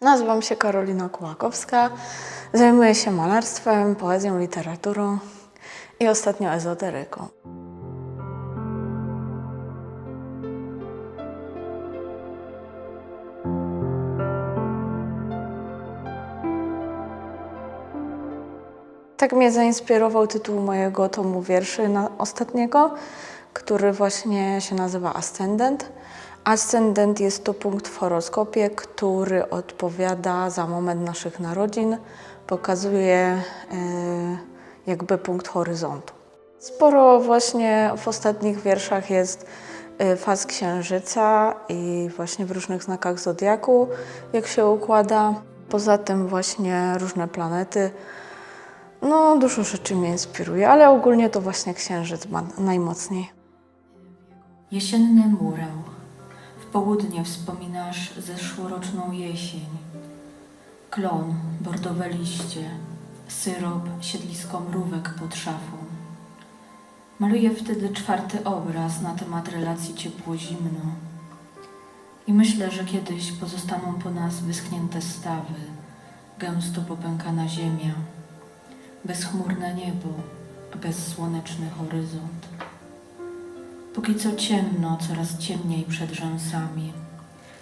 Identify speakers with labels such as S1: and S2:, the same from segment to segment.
S1: Nazywam się Karolina Kułakowska, zajmuję się malarstwem, poezją, literaturą i ostatnio ezoteryką. Tak mnie zainspirował tytuł mojego tomu wierszy ostatniego, który właśnie się nazywa Ascendent. Ascendent jest to punkt w horoskopie, który odpowiada za moment naszych narodzin, pokazuje e, jakby punkt horyzontu. Sporo właśnie w ostatnich wierszach jest e, faz księżyca i właśnie w różnych znakach zodiaku, jak się układa. Poza tym właśnie różne planety. No, dużo rzeczy mnie inspiruje, ale ogólnie to właśnie księżyc ma najmocniej.
S2: Jesienny murał. Południe wspominasz zeszłoroczną jesień. Klon, bordowe liście, syrop, siedlisko mrówek pod szafą. Maluję wtedy czwarty obraz na temat relacji ciepło-zimno. I myślę, że kiedyś pozostaną po nas wyschnięte stawy, gęsto popękana ziemia, bezchmurne niebo, bezsłoneczny horyzont. Póki co ciemno, coraz ciemniej przed rzęsami,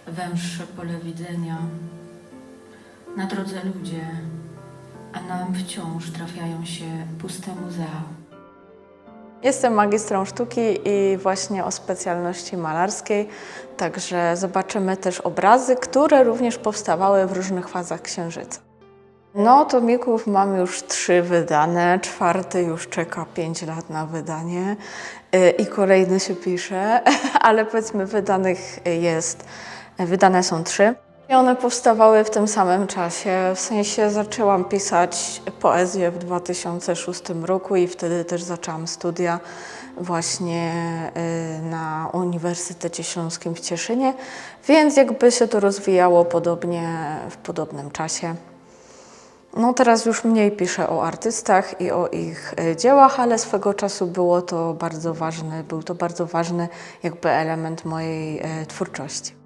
S2: węższe pole widzenia. Na drodze ludzie, a nam wciąż trafiają się puste muzea.
S1: Jestem magistrą sztuki i właśnie o specjalności malarskiej, także zobaczymy też obrazy, które również powstawały w różnych fazach księżyca. No, tomików mam już trzy wydane, czwarty już czeka pięć lat na wydanie y, i kolejny się pisze, ale powiedzmy wydanych jest, wydane są trzy. I one powstawały w tym samym czasie, w sensie zaczęłam pisać poezję w 2006 roku i wtedy też zaczęłam studia właśnie y, na Uniwersytecie Śląskim w Cieszynie, więc jakby się to rozwijało podobnie w podobnym czasie. No teraz już mniej piszę o artystach i o ich e, dziełach, ale swego czasu było to bardzo ważny, był to bardzo ważny jakby element mojej e, twórczości.